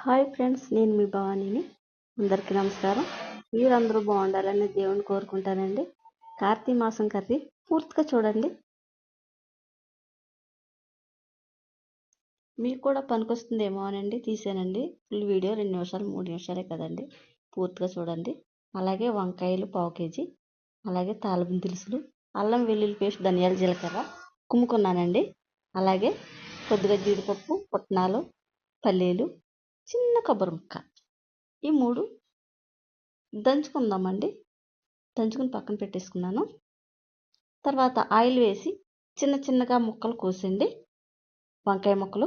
Hi friends నేను మీ భవానీని. అందరికీ నమస్కారం. మీరందరూ బాగుండాలని దేవుని కోరుకుంటానండి. కార్తీక మాసం కర్రీ పూర్తిగా చూడండి. మీకు కూడా పనికొస్తుందేమో అనండి తీసానండి. ఫుల్ వీడియో రెండు నిమిషాలు మూడు నిమిషాలే కదండి. పూర్తిగా చూడండి. అలాగే వంకాయలు పావు కేజీ అలాగే తాలింపు దినుసులు అల్లం వెల్లుల్లి పేస్ట్ ధనియాల జీలకర్ర కుమ్ముకున్నానండి. అలాగే కొద్దిగా జీడిపప్పు పుట్నాలు పల్లీలు చిన్న కొబ్బరి ముక్క. ఈ మూడు దంచుకుందామండి. దంచుకుని పక్కన పెట్టేసుకున్నాను. తర్వాత ఆయిల్ వేసి చిన్న చిన్నగా ముక్కలు కోసండి. వంకాయ ముక్కలు.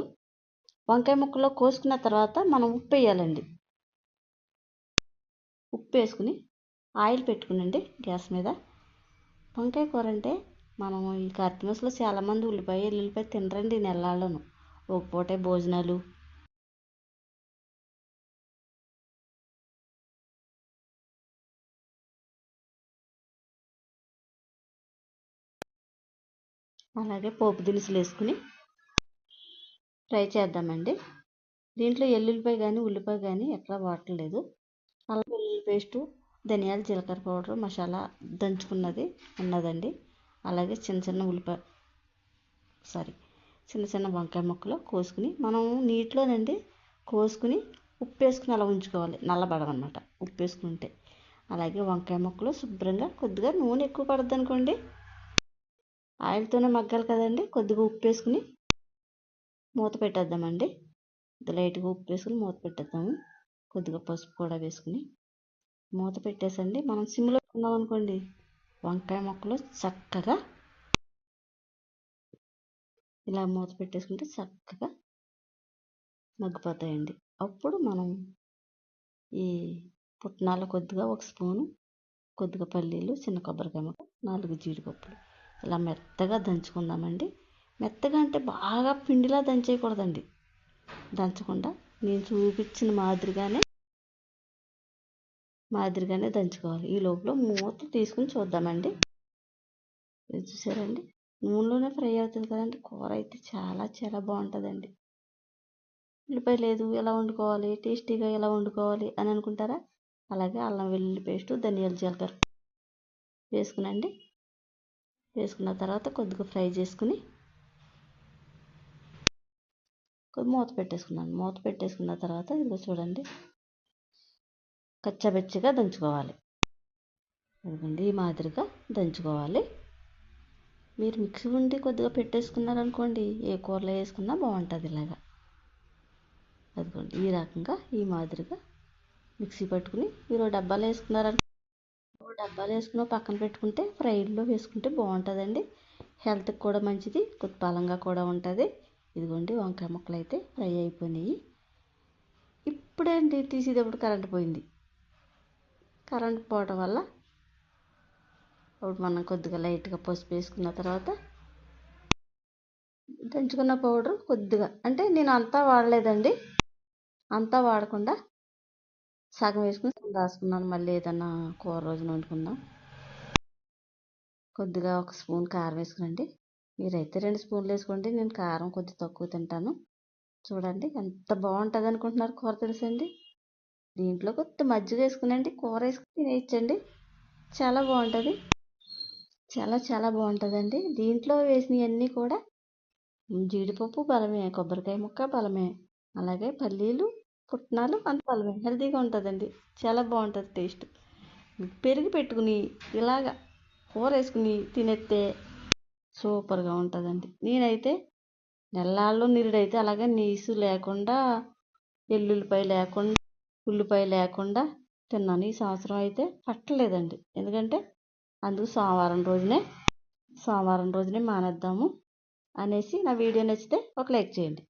వంకాయ ముక్కలు కోసుకున్న తర్వాత మనం ఉప్పు వేయాలండి. ఉప్పు వేసుకుని ఆయిల్ పెట్టుకునండి గ్యాస్ మీద. వంకాయ కూర అంటే మనం ఈ కార్తీక చాలామంది ఉల్లిపాయ ఎల్లుల్లిపాయ తినరండి నెలలను. ఒక పూటే భోజనాలు అలాగే పోపు దినుసులు వేసుకుని ఫ్రై చేద్దామండి. దీంట్లో ఎల్లుల్లిపాయ కానీ ఉల్లిపాయ కానీ ఎక్కడ వాడలేదు అలా వెల్లుల్లి పేస్టు ధనియాలు జీలకర్ర పౌడర్ మసాలా దంచుకున్నది ఉన్నదండి. అలాగే చిన్న చిన్న ఉల్లిపాయ సారీ చిన్న చిన్న వంకాయ ముక్కలు కోసుకుని మనం నీటిలోనండి కోసుకుని ఉప్పు వేసుకుని అలా ఉంచుకోవాలి. నల్లబడమన్నమాట ఉప్పు వేసుకుంటే. అలాగే వంకాయ ముక్కలు శుభ్రంగా కొద్దిగా నూనె ఎక్కువ పడుతుంది అనుకోండి ఆయిల్తోనే మగ్గాలి కదండి. కొద్దిగా ఉప్పు వేసుకుని మూత పెట్టేద్దామండి. లైట్గా ఉప్పు వేసుకుని మూత పెట్టేద్దాము. కొద్దిగా పసుపు కూడా వేసుకుని మూత పెట్టేసండి. మనం సిమ్లో ఉన్నాం అనుకోండి వంకాయ మొక్కలు చక్కగా ఇలా మూత పెట్టేసుకుంటే చక్కగా మగ్గిపోతాయండి. అప్పుడు మనం ఈ పుట్నాల కొద్దిగా ఒక స్పూను కొద్దిగా పల్లీలు చిన్న కొబ్బరికాయ ముక్క నాలుగు జీడిపప్పులు ఇలా మెత్తగా దంచుకుందామండి. మెత్తగా అంటే బాగా పిండిలా దంచేయకూడదండి. దంచకుండా నేను చూపించిన మాదిరిగానే మాదిరిగానే దంచుకోవాలి. ఈ లోపల మూత తీసుకుని చూద్దామండి. చూసారండి? నూనెలోనే ఫ్రై అవుతుంది కదండి. కూర అయితే చాలా చాలా బాగుంటుందండి. ఉల్లిపాయ లేదు ఎలా వండుకోవాలి? టేస్టీగా ఎలా వండుకోవాలి అని అనుకుంటారా? అలాగే అల్లం వెల్లుల్లి పేస్టు ధనియాల జీలకర్ర వేసుకునండి. వేసుకున్న తర్వాత కొద్దిగా ఫ్రై చేసుకుని కొద్ది మూత పెట్టేసుకున్నాను. మూత పెట్టేసుకున్న తర్వాత ఇదిగో చూడండి కచ్చబెచ్చగా దంచుకోవాలి. ఇదిగోండి ఈ మాదిరిగా దంచుకోవాలి. మీరు మిక్సీ ఉండి కొద్దిగా పెట్టేసుకున్నారనుకోండి ఏ కూరలో వేసుకున్నా బాగుంటుంది ఇలాగా. అదిగోండి ఈ రకంగా ఈ మాదిరిగా మిక్సీ పట్టుకుని మీరు డబ్బాలు వేసుకున్నారనుకో డబ్బాలు వేసుకుని పక్కన పెట్టుకుంటే ఫ్రైడ్లో వేసుకుంటే బాగుంటుందండి. హెల్త్కి కూడా మంచిది కొద్ది బలంగా కూడా ఉంటుంది. ఇదిగోండి వంకాయ ముక్కలు అయితే ఫ్రై అయిపోయినాయి. ఇప్పుడే అండి తీసేటప్పుడు కరెంట్ పోయింది. కరెంట్ పోవడం వల్ల అప్పుడు మనం కొద్దిగా లైట్గా పసుపు వేసుకున్న తర్వాత దంచుకున్న పౌడర్ కొద్దిగా అంటే నేను అంతా వాడలేదండి. అంతా వాడకుండా సగం వేసుకుని రాసుకున్నాను మళ్ళీ ఏదన్నా కూర రోజున వండుకుందాం. కొద్దిగా ఒక స్పూన్ కారం వేసుకునండి మీరైతే రెండు స్పూన్లు వేసుకోండి. నేను కారం కొద్ది తక్కువ తింటాను. చూడండి ఎంత బాగుంటుంది అనుకుంటున్నారు కూర తెలుసండి. దీంట్లో కొద్ది మజ్జిగ వేసుకునండి. కూర వేసుకుని తినేయచ్చండి. చాలా బాగుంటుంది. చాలా చాలా బాగుంటుందండి. దీంట్లో వేసినవన్నీ కూడా జీడిపప్పు బలమే కొబ్బరికాయ ముక్క బలమే అలాగే పల్లీలు పుట్నాలు అంత బలమే హెల్తీగా ఉంటుందండి. చాలా బాగుంటుంది టేస్ట్. పెరిగి పెట్టుకుని ఇలాగ కూర వేసుకుని తినేస్తే సూపర్గా ఉంటుందండి. నేనైతే నెల్లాళ్ళు నిరుడైతే అలాగే నీసు లేకుండా ఎల్లుల్లిపాయ లేకుండా ఉల్లిపాయ లేకుండా తిన్నాను. ఈ సంవత్సరం అయితే పట్టలేదండి. ఎందుకంటే అందుకు సోమవారం రోజునే సోమవారం రోజునే మానేద్దాము అనేసి నా వీడియో నచ్చితే ఒక లైక్ చేయండి.